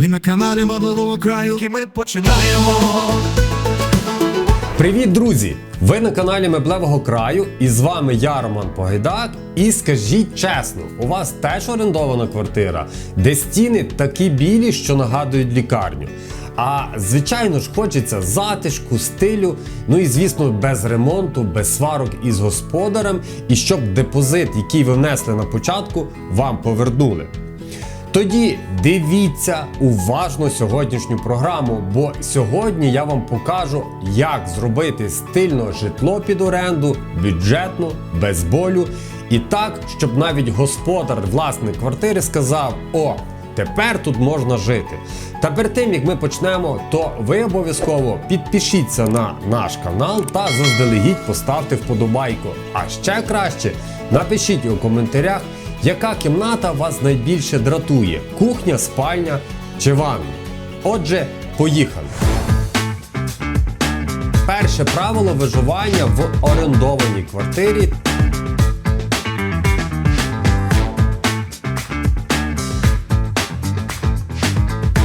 Ви на каналі Модового краю, і ми починаємо. Привіт, друзі! Ви на каналі Меблевого краю, і з вами я, Роман Погайдак. І скажіть чесно, у вас теж орендована квартира, де стіни такі білі, що нагадують лікарню. А звичайно ж, хочеться затишку, стилю, ну і звісно, без ремонту, без сварок із господарем, і щоб депозит, який ви внесли на початку, вам повернули. Тоді дивіться уважно сьогоднішню програму, бо сьогодні я вам покажу, як зробити стильно житло під оренду, бюджетно, без болю, і так, щоб навіть господар, власник квартири сказав: О, тепер тут можна жити. Та перед тим як ми почнемо, то ви обов'язково підпишіться на наш канал та заздалегідь поставте вподобайку. А ще краще напишіть у коментарях. Яка кімната вас найбільше дратує? Кухня, спальня чи ванна? Отже, поїхали. Перше правило виживання в орендованій квартирі.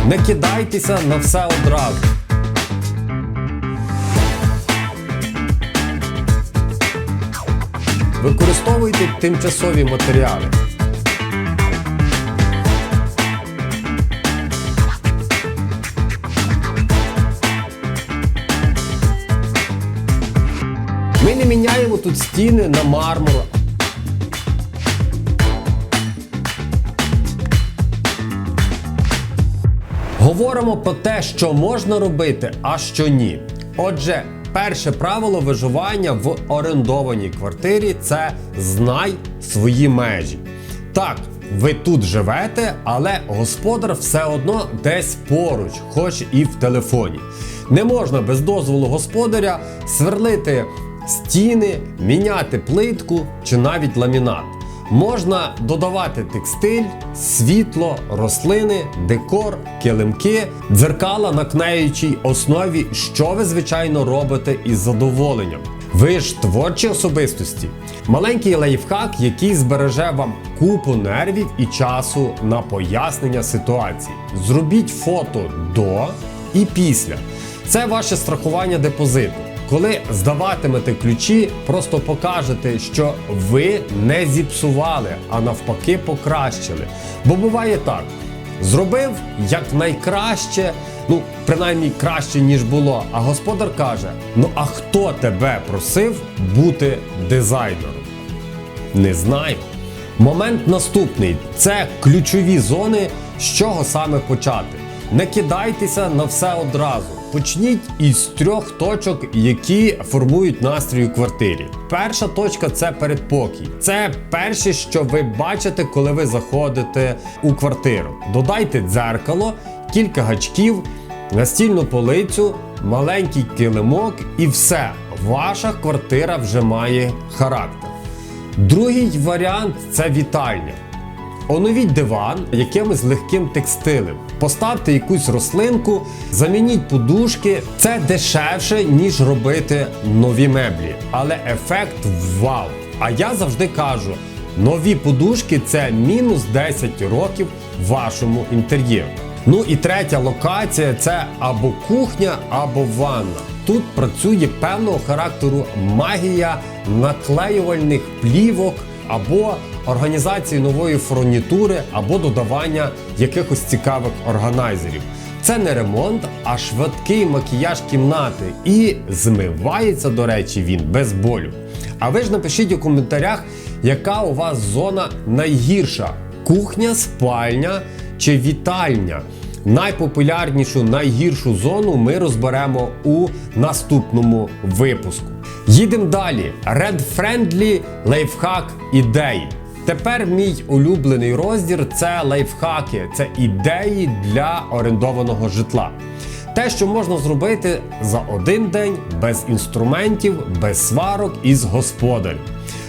Не кидайтеся на все одразу. Використовуйте тимчасові матеріали. Ми не міняємо тут стіни на мармур. Говоримо про те, що можна робити, а що ні. Отже, перше правило виживання в орендованій квартирі це знай свої межі. Так, ви тут живете, але господар все одно десь поруч, хоч і в телефоні. Не можна без дозволу господаря сверлити стіни, міняти плитку чи навіть ламінат. Можна додавати текстиль, світло, рослини, декор, килимки, дзеркала на кнеючій основі, що ви звичайно робите із задоволенням. Ви ж творчі особистості. Маленький лайфхак, який збереже вам купу нервів і часу на пояснення ситуації. Зробіть фото до і після. Це ваше страхування депозиту. Коли здаватимете ключі, просто покажете, що ви не зіпсували, а навпаки покращили. Бо буває так: зробив як найкраще, ну принаймні краще ніж було. А господар каже: Ну а хто тебе просив бути дизайнером? Не знаю. Момент наступний це ключові зони, з чого саме почати. Не кидайтеся на все одразу. Почніть із трьох точок, які формують настрій у квартирі. Перша точка це передпокій. Це перше, що ви бачите, коли ви заходите у квартиру. Додайте дзеркало, кілька гачків, настільну полицю, маленький килимок і все. Ваша квартира вже має характер. Другий варіант це вітальня. Оновіть диван якимось легким текстилем. Поставте якусь рослинку, замініть подушки. Це дешевше, ніж робити нові меблі, але ефект вау. А я завжди кажу: нові подушки це мінус 10 років вашому інтер'єру. Ну і третя локація це або кухня, або ванна. Тут працює певного характеру магія наклеювальних плівок або організації нової фурнітури, або додавання якихось цікавих органайзерів. Це не ремонт, а швидкий макіяж кімнати. І змивається, до речі, він без болю. А ви ж напишіть у коментарях, яка у вас зона найгірша: кухня, спальня чи вітальня. Найпопулярнішу, найгіршу зону ми розберемо у наступному випуску. Їдемо далі. Red Friendly лайфхак ідеї. Тепер мій улюблений розділ це лайфхаки, це ідеї для орендованого житла. Те, що можна зробити за один день без інструментів, без сварок із господарем.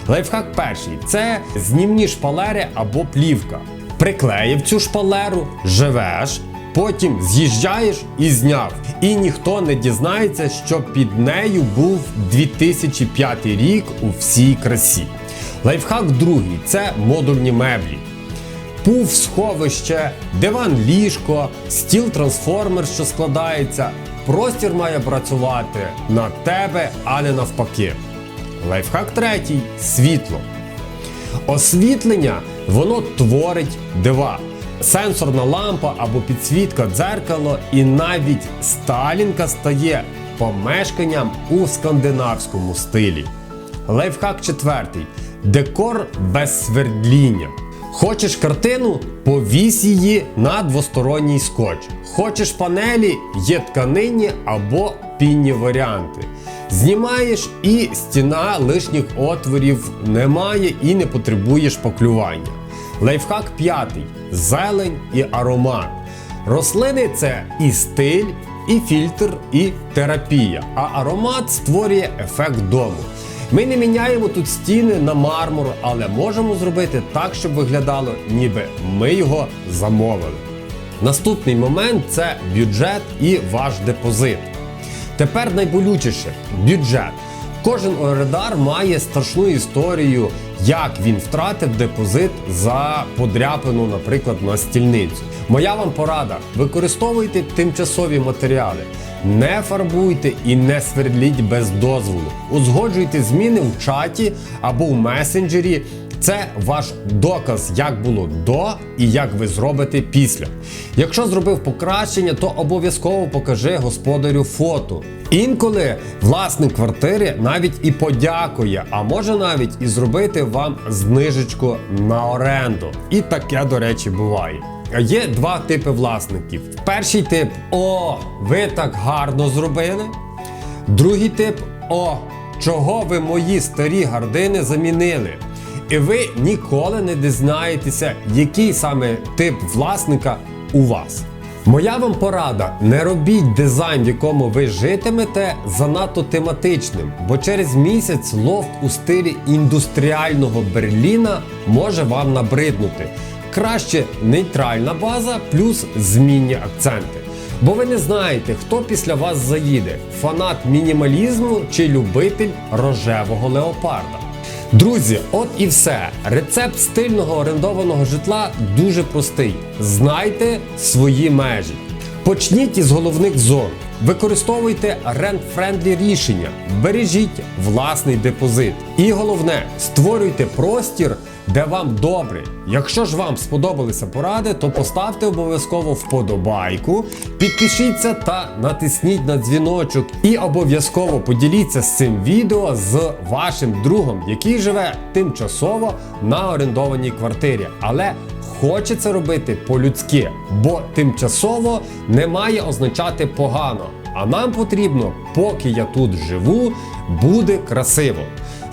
Лайфхак перший це знімні шпалери або плівка. Приклеїв цю шпалеру, живеш, потім з'їжджаєш і зняв. І ніхто не дізнається, що під нею був 2005 рік у всій красі. Лайфхак другий це модульні меблі. пуф сховище, диван ліжко, стіл трансформер, що складається. Простір має працювати на тебе, а не навпаки. Лайфхак третій світло. Освітлення воно творить дива. Сенсорна лампа або підсвітка дзеркало, і навіть Сталінка стає помешканням у скандинавському стилі. Лайфхак четвертий. Декор без свердління. Хочеш картину? Повісь її на двосторонній скотч. Хочеш панелі, є тканинні або пінні варіанти. Знімаєш і стіна лишніх отворів немає і не потребує шпаклювання. Лайфхак п'ятий. Зелень і аромат. Рослини це і стиль, і фільтр, і терапія. А аромат створює ефект дому. Ми не міняємо тут стіни на мармур, але можемо зробити так, щоб виглядало, ніби ми його замовили. Наступний момент це бюджет і ваш депозит. Тепер найболючіше бюджет. Кожен орендар має страшну історію, як він втратив депозит за подряпину, наприклад, на стільницю. Моя вам порада: використовуйте тимчасові матеріали, не фарбуйте і не свердліть без дозволу. Узгоджуйте зміни в чаті або в месенджері. Це ваш доказ, як було до і як ви зробите після. Якщо зробив покращення, то обов'язково покажи господарю фото. Інколи власник квартири навіть і подякує, а може навіть і зробити вам знижечку на оренду. І таке, до речі, буває. Є два типи власників. Перший тип: О, ви так гарно зробили. Другий тип О, чого ви мої старі гардини замінили? І ви ніколи не дізнаєтеся, який саме тип власника у вас. Моя вам порада: не робіть дизайн, в якому ви житимете, занадто тематичним, бо через місяць лофт у стилі індустріального Берліна може вам набриднути. Краще нейтральна база плюс змінні акценти. Бо ви не знаєте, хто після вас заїде: фанат мінімалізму чи любитель рожевого леопарда. Друзі, от і все. Рецепт стильного орендованого житла дуже простий. Знайте свої межі. Почніть із головних зон. Використовуйте рент-френдлі рішення, бережіть власний депозит. І головне, створюйте простір, де вам добре. Якщо ж вам сподобалися поради, то поставте обов'язково вподобайку, підпишіться та натисніть на дзвіночок. І обов'язково поділіться з цим відео з вашим другом, який живе тимчасово на орендованій квартирі. Але Хоче це робити по-людськи, бо тимчасово не має означати погано. А нам потрібно, поки я тут живу, буде красиво.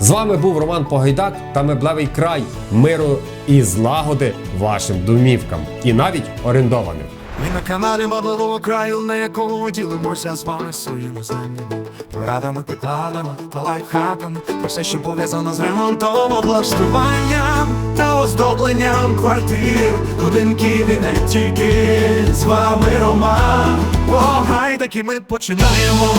З вами був Роман Погайдак та меблевий край миру і злагоди вашим домівкам, і навіть орендованим. Ми на каналі Модливого краю, на якому ділимося з вами своїми знаннями, порадами, питаннями та лайфхаками про все, що пов'язано з ремонтом, облаштуванням та оздобленням квартир, будинків і не тільки з вами Роман. Погай таки ми починаємо.